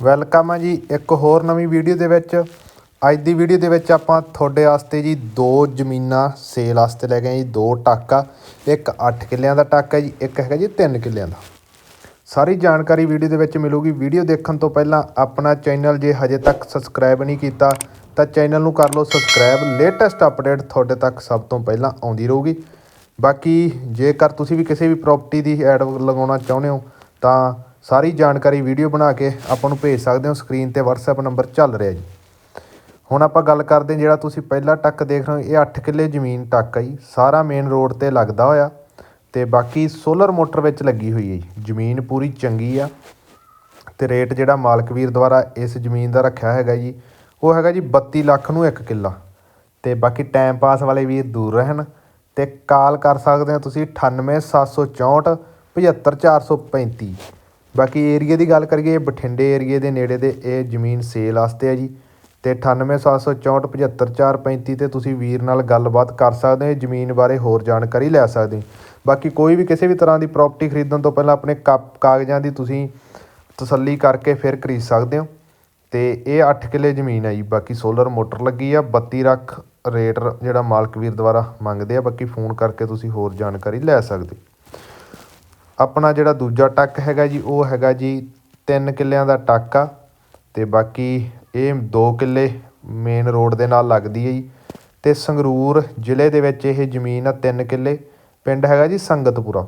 Welcome ਆ ਜੀ, ਇੱਕ ਹੋਰ ਨਵੀਂ ਵੀਡੀਓ ਦੇ ਵਿੱਚ। ਅੱਜ ਦੀ ਵੀਡੀਓ ਦੇ ਵਿੱਚ ਆਪਾਂ ਤੁਹਾਡੇ ਵਾਸਤੇ ਜੀ ਦੋ ਜ਼ਮੀਨਾਂ ਸੇਲ ਵਾਸਤੇ ਲੈ ਗਏ ਜੀ, ਦੋ ਟਾਕਾ ਇੱਕ 8 ਕਿੱਲਿਆਂ ਦਾ ਟਾਕਾ ਜੀ, ਇੱਕ ਹੈਗਾ ਜੀ 3 ਕਿੱਲਿਆਂ ਦਾ। ਸਾਰੀ ਜਾਣਕਾਰੀ ਵੀਡੀਓ ਦੇ ਵਿੱਚ ਮਿਲੂਗੀ। ਵੀਡੀਓ ਦੇਖਣ ਤੋਂ ਪਹਿਲਾਂ ਆਪਣਾ ਚੈਨਲ ਜੇ ਹਜੇ ਤੱਕ ਸਬਸਕ੍ਰਾਈਬ ਨਹੀਂ ਕੀਤਾ, ਤਾਂ ਚੈਨਲ ਨੂੰ ਕਰ ਲਓ ਸਬਸਕ੍ਰਾਈਬ। ਲੇਟੈਸਟ ਅਪਡੇਟ ਤੁਹਾਡੇ ਤੱਕ ਸਭ ਤੋਂ ਪਹਿਲਾਂ ਆਉਂਦੀ ਰਹੂਗੀ। ਬਾਕੀ ਜੇਕਰ ਤੁਸੀਂ ਵੀ ਕਿਸੇ ਵੀ ਪ੍ਰਾਪਰਟੀ ਦੀ ਐਡ ਲਗਾਉਣਾ ਚਾਹੁੰਦੇ ਹੋ, ਤਾਂ ਸਾਰੀ ਜਾਣਕਾਰੀ ਵੀਡੀਓ ਬਣਾ ਕੇ ਆਪਾਂ ਨੂੰ ਭੇਜ ਸਕਦੇ ਹੋ। ਸਕਰੀਨ ਤੇ WhatsApp ਨੰਬਰ ਚੱਲ ਰਿਹਾ ਜੀ। ਹੁਣ ਆਪਾਂ ਗੱਲ ਕਰਦੇ ਹਾਂ ਜਿਹੜਾ ਤੁਸੀਂ ਪਹਿਲਾ ਟੱਕ ਦੇਖ ਰਹੇ ਹੋ। ਇਹ 8 ਕਿੱਲੇ ਜ਼ਮੀਨ ਟੱਕ ਹੈ ਜੀ। ਸਾਰਾ ਮੇਨ ਰੋਡ ਤੇ ਲੱਗਦਾ ਹੋਇਆ। ਤੇ ਬਾਕੀ ਸੋਲਰ ਮੋਟਰ ਵਿੱਚ ਲੱਗੀ ਹੋਈ ਹੈ ਜੀ। ਜ਼ਮੀਨ ਪੂਰੀ ਚੰਗੀ ਆ। ਤੇ ਰੇਟ ਜਿਹੜਾ ਮਾਲਕ ਵੀਰ ਦੁਆਰਾ ਇਸ ਜ਼ਮੀਨ ਦਾ ਰੱਖਿਆ ਹੈਗਾ ਜੀ, ਉਹ ਹੈਗਾ ਜੀ 32 ਲੱਖ ਨੂੰ ਇੱਕ ਕਿੱਲਾ। ਤੇ ਬਾਕੀ ਟਾਈਮ ਪਾਸ ਵਾਲੇ ਵੀਰ ਦੂਰ ਰਹਿਣ। ਤੇ ਕਾਲ ਕਰ ਸਕਦੇ ਹੋ ਤੁਸੀਂ 98764 75435 ਬਾਕੀ ਏਰੀਏ ਦੀ ਗੱਲ ਕਰੀਏ, ਇਹ ਬਠਿੰਡੇ ਏਰੀਏ ਦੇ ਨੇੜੇ ਦੇ ਇਹ ਜ਼ਮੀਨ ਸੇਲ ਵਾਸਤੇ ਹੈ ਜੀ ਤੇ 98764 75435 ਤੇ ਤੁਸੀਂ ਵੀਰ ਨਾਲ ਗੱਲਬਾਤ ਕਰ ਸਕਦੇ ਹੋ ਜ਼ਮੀਨ ਬਾਰੇ ਹੋਰ ਜਾਣਕਾਰੀ ਲੈ ਸਕਦੇ ਹੋ। ਬਾਕੀ ਕੋਈ ਵੀ ਕਿਸੇ ਵੀ ਤਰ੍ਹਾਂ ਦੀ ਪ੍ਰਾਪਰਟੀ ਖਰੀਦਣ ਤੋਂ ਪਹਿਲਾਂ ਆਪਣੇ ਕਾ- ਕਾਗਜ਼ਾਂ ਦੀ ਤੁਸੀਂ ਤਸੱਲੀ ਕਰਕੇ ਫਿਰ ਖਰੀਦ ਸਕਦੇ ਹੋ। ਤੇ ਇਹ 8 ਕਿੱਲੇ ਜ਼ਮੀਨ ਹੈ ਜੀ, ਬਾਕੀ ਸੋਲਰ ਮੋਟਰ ਲੱਗੀ ਆ 32 ਲੱਖ ਰੇਟ ਜਿਹੜਾ ਮਾਲਕ ਵੀਰ ਦੁਆਰਾ ਮੰਗਦੇ ਆ, ਬਾਕੀ ਫੋਨ ਕਰਕੇ ਤੁਸੀਂ ਹੋਰ ਜਾਣਕਾਰੀ ਲੈ ਸਕਦੇ ਆਪਣਾ ਜਿਹੜਾ ਦੂਜਾ ਟੱਕ ਹੈਗਾ ਜੀ, ਉਹ ਹੈਗਾ ਜੀ ਤਿੰਨ ਕਿੱਲਿਆਂ ਦਾ ਟੱਕ ਆ ਅਤੇ ਬਾਕੀ ਇਹ ਦੋ ਕਿੱਲੇ ਮੇਨ ਰੋਡ ਦੇ ਨਾਲ ਲੱਗਦੀ ਹੈ ਜੀ। ਅਤੇ ਸੰਗਰੂਰ ਜ਼ਿਲ੍ਹੇ ਦੇ ਵਿੱਚ ਇਹ ਜ਼ਮੀਨ ਆ ਤਿੰਨ ਕਿੱਲੇ, ਪਿੰਡ ਹੈਗਾ ਜੀ ਸੰਗਤਪੁਰਾ।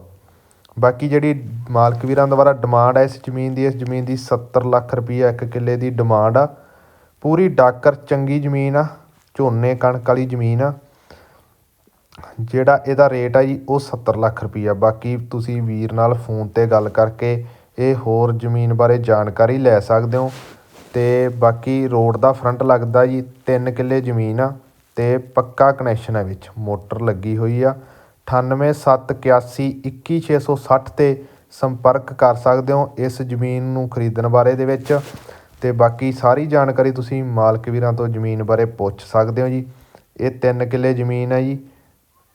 ਬਾਕੀ ਜਿਹੜੀ ਮਾਲਕ ਵੀਰਾਂ ਦੁਆਰਾ ਡਿਮਾਂਡ ਹੈ ਇਸ ਜ਼ਮੀਨ ਦੀ, ਇਸ ਜ਼ਮੀਨ ਦੀ 70 ਲੱਖ ਰੁਪਈਆ ਇੱਕ ਕਿੱਲੇ ਦੀ ਡਿਮਾਂਡ ਆ। ਪੂਰੀ ਡਾਕਰ ਚੰਗੀ ਜ਼ਮੀਨ ਆ, ਝੋਨੇ ਕਣਕ ਵਾਲੀ ਜ਼ਮੀਨ ਆ। ਜਿਹੜਾ ਇਹਦਾ ਰੇਟ ਆ ਜੀ, ਉਹ 70 ਲੱਖ ਰੁਪਈਆ। ਬਾਕੀ ਤੁਸੀਂ ਵੀਰ ਨਾਲ ਫੋਨ ਤੇ ਗੱਲ ਕਰਕੇ ਇਹ ਹੋਰ ਜ਼ਮੀਨ ਬਾਰੇ ਜਾਣਕਾਰੀ ਲੈ ਸਕਦੇ ਹੋ। ਅਤੇ ਬਾਕੀ ਰੋਡ ਦਾ ਫਰੰਟ ਲੱਗਦਾ ਜੀ, ਤਿੰਨ ਕਿੱਲੇ ਜ਼ਮੀਨ ਆ ਅਤੇ ਪੱਕਾ ਕਨੈਕਸ਼ਨ ਹੈ ਵਿੱਚ, ਮੋਟਰ ਲੱਗੀ ਹੋਈ ਆ। 9871821660 ਤੇ ਸੰਪਰਕ ਕਰ ਸਕਦੇ ਹੋ ਇਸ ਜ਼ਮੀਨ ਨੂੰ ਖਰੀਦਣ ਬਾਰੇ ਦੇ ਵਿੱਚ। ਅਤੇ ਬਾਕੀ ਸਾਰੀ ਜਾਣਕਾਰੀ ਤੁਸੀਂ ਮਾਲਕ ਵੀਰਾਂ ਤੋਂ ਜ਼ਮੀਨ ਬਾਰੇ ਪੁੱਛ ਸਕਦੇ ਹੋ ਜੀ। ਇਹ ਤਿੰਨ ਕਿੱਲੇ ਜ਼ਮੀਨ ਹੈ ਜੀ।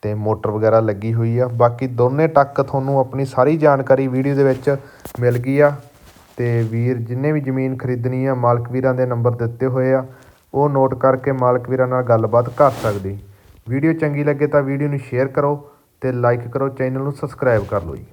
ਤੇ ਮੋਟਰ ਵਗੈਰਾ ਲੱਗੀ ਹੋਈ ਆ। ਬਾਕੀ ਦੋਨੇ ਟੱਕ ਤੁਹਾਨੂੰ ਆਪਣੀ ਸਾਰੀ ਜਾਣਕਾਰੀ ਵੀਡੀਓ ਦੇ ਵਿੱਚ ਮਿਲ ਗਈ ਆ। ਤੇ ਵੀਰ, ਜਿੰਨੇ ਵੀ ਜ਼ਮੀਨ ਖਰੀਦਣੀ ਆ, ਮਾਲਕ ਵੀਰਾਂ ਦੇ ਨੰਬਰ ਦਿੱਤੇ ਹੋਏ ਆ। ਉਹ ਨੋਟ ਕਰਕੇ ਮਾਲਕ ਵੀਰਾਂ ਨਾਲ ਗੱਲਬਾਤ ਕਰ ਸਕਦੇ। ਵੀਡੀਓ ਚੰਗੀ ਲੱਗੇ ਤਾਂ ਵੀਡੀਓ ਨੂੰ ਸ਼ੇਅਰ ਕਰੋ ਤੇ ਲਾਈਕ ਕਰੋ, ਚੈਨਲ ਨੂੰ ਸਬਸਕ੍ਰਾਈਬ ਕਰ ਲਓ ਜੀ।